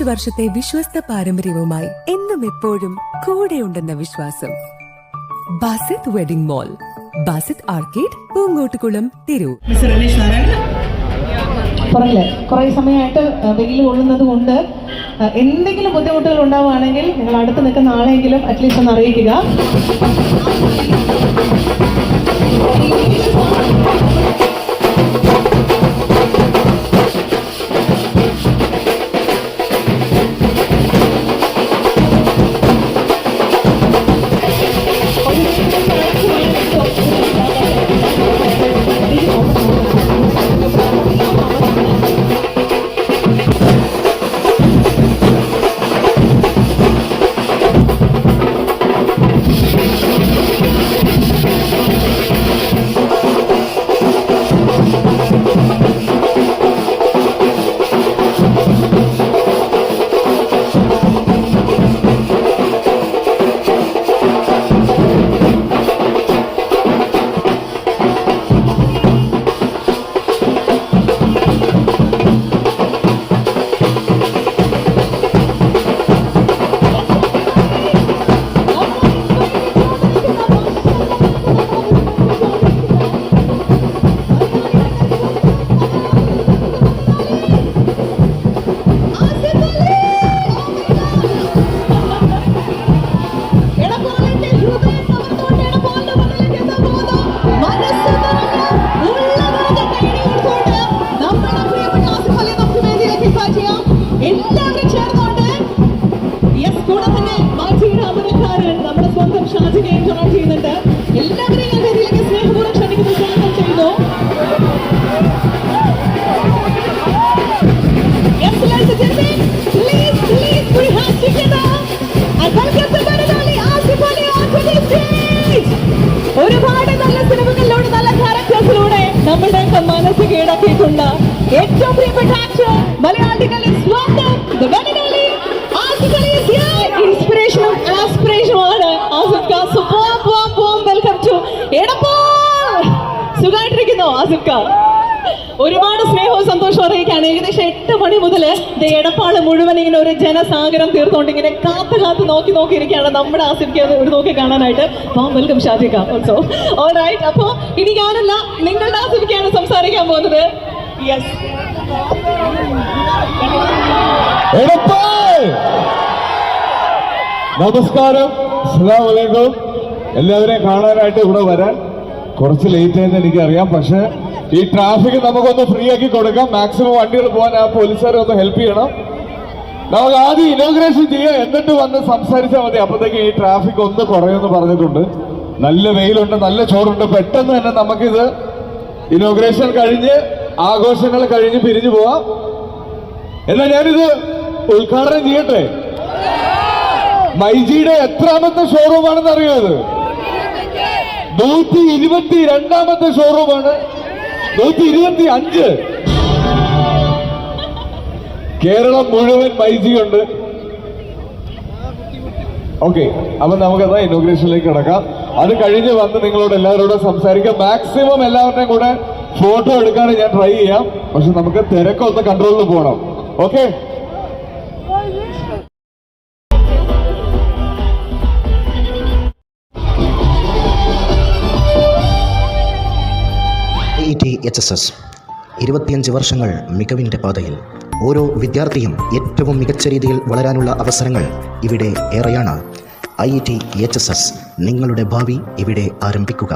പതിനഞ്ച് വർഷത്തെ വിശ്വസ്ത പാരമ്പര്യവുമായി എന്നും എപ്പോഴും കൂടെയുണ്ടെന്ന വിശ്വാസം. Basith wedding mall Basith arcade Poongottukulam Tirur. പറഞ്ഞില്ലേ കുറേ സമയമായിട്ട് വെയിൽ കൊള്ളുന്നത് കൊണ്ട് എന്തെങ്കിലും ബുദ്ധിമുട്ടുകൾ ഉണ്ടാവുകയാണെങ്കിൽ നിങ്ങൾ അടുത്ത് നിൽക്കുന്ന ആളെങ്കിലും അറ്റ്ലീസ്റ്റ് ഒന്ന് അറിയിക്കുക. ഏറ്റവും പ്രിയപ്പെട്ട ആക്ടർ മലയാളികളിൽ സ്വന്തം. ഇൻസ്പിറേഷനും ആസ്പിറേഷനും ആണ്. Asif Khan so warm warm warm welcome to Edappal. സുഖമായിട്ടിരിക്കുന്നോ ആസിഫ് ഖാൻ. ഒരുപാട് സ്നേഹവും സന്തോഷവും അറിയിക്കാണ് ഏകദേശം എട്ട് മണി മുതൽ എടപ്പാൾ മുഴുവൻ ഇങ്ങനെ ഒരു ജനസാഗരം തീർത്തുകൊണ്ട് ഇങ്ങനെ കാത്തു കാത്ത് നോക്കി ഇരിക്കുകയാണ് നമ്മുടെ ആസിഫിക്ക് ഒരു നോക്കി കാണാനായിട്ട്. വാം വെൽക്കം ഷാജിക ഓൾസോ ഓൾ റൈറ്റ് അപ്പോ ഇനി ഞാനല്ല നിങ്ങളുടെ ആസിഫിക്കാണ് സംസാരിക്കാൻ പോകുന്നത്. നമസ്കാരം. അസ്സാമലൈക്കും എല്ലാവരെയും കാണാനായിട്ട് ഇവിടെ വരാൻ കുറച്ച് ലേറ്റ് ആയെന്ന് എനിക്കറിയാം. പക്ഷെ ഈ ട്രാഫിക് നമുക്കൊന്ന് ഫ്രീ ആക്കി കൊടുക്കാം. മാക്സിമം വണ്ടികൾ പോകാൻ ആ പോലീസുകാരെ ഒന്ന് ഹെൽപ്പ് ചെയ്യണം. നമുക്ക് ആദ്യം ഇനോഗ്രേഷൻ ചെയ്യാം. എന്നിട്ട് വന്ന് സംസാരിച്ചാൽ മതി. അപ്പോഴത്തേക്ക് ഈ ട്രാഫിക് ഒന്ന് കുറയുമെന്ന് പറഞ്ഞിട്ടുണ്ട്. നല്ല വെയിലുണ്ട് നല്ല ചോറുണ്ട്. പെട്ടെന്ന് തന്നെ നമുക്കിത് ഇനോഗ്രേഷൻ കഴിഞ്ഞ് ആഘോഷങ്ങൾ കഴിഞ്ഞ് പിരിഞ്ഞു പോവാം. എന്നാൽ ഞാനിത് ഉദ്ഘാടനം ചെയ്യട്ടെ? മൈജിയുടെ എത്രാമത്തെ ഷോറൂമാണെന്ന് അറിയോ ഇത്? നൂറ്റി ഇരുപത്തി രണ്ടാമത്തെ ഷോറൂമാണ്. നൂറ്റി ഇരുപത്തി അഞ്ച് കേരളം മുഴുവൻ മൈജി ഉണ്ട് ഓക്കെ അപ്പൊ നമുക്കത് ഇനോഗ്രേഷനിലേക്ക് കിടക്കാം. അത് കഴിഞ്ഞ് വന്ന് നിങ്ങളോട് എല്ലാവരോടും സംസാരിക്കാം. മാക്സിമം എല്ലാവരുടെയും കൂടെ ഫോട്ടോ എടുക്കാൻ ഞാൻ ട്രൈ ചെയ്യാം. പക്ഷെ നമുക്ക് തിരക്കൊന്ന് കൺട്രോളിൽ പോകണം ഓക്കെ ഇരുപത്തിയഞ്ച് വർഷങ്ങൾ മികവിന്റെ പാതയിൽ ഓരോ വിദ്യാർത്ഥിയും ഏറ്റവും മികച്ച രീതിയിൽ വളരാനുള്ള അവസരങ്ങൾ ഇവിടെ ഏറെയാണ്. I T H S S നിങ്ങളുടെ ഭാവി ഇവിടെ ആരംഭിക്കുക.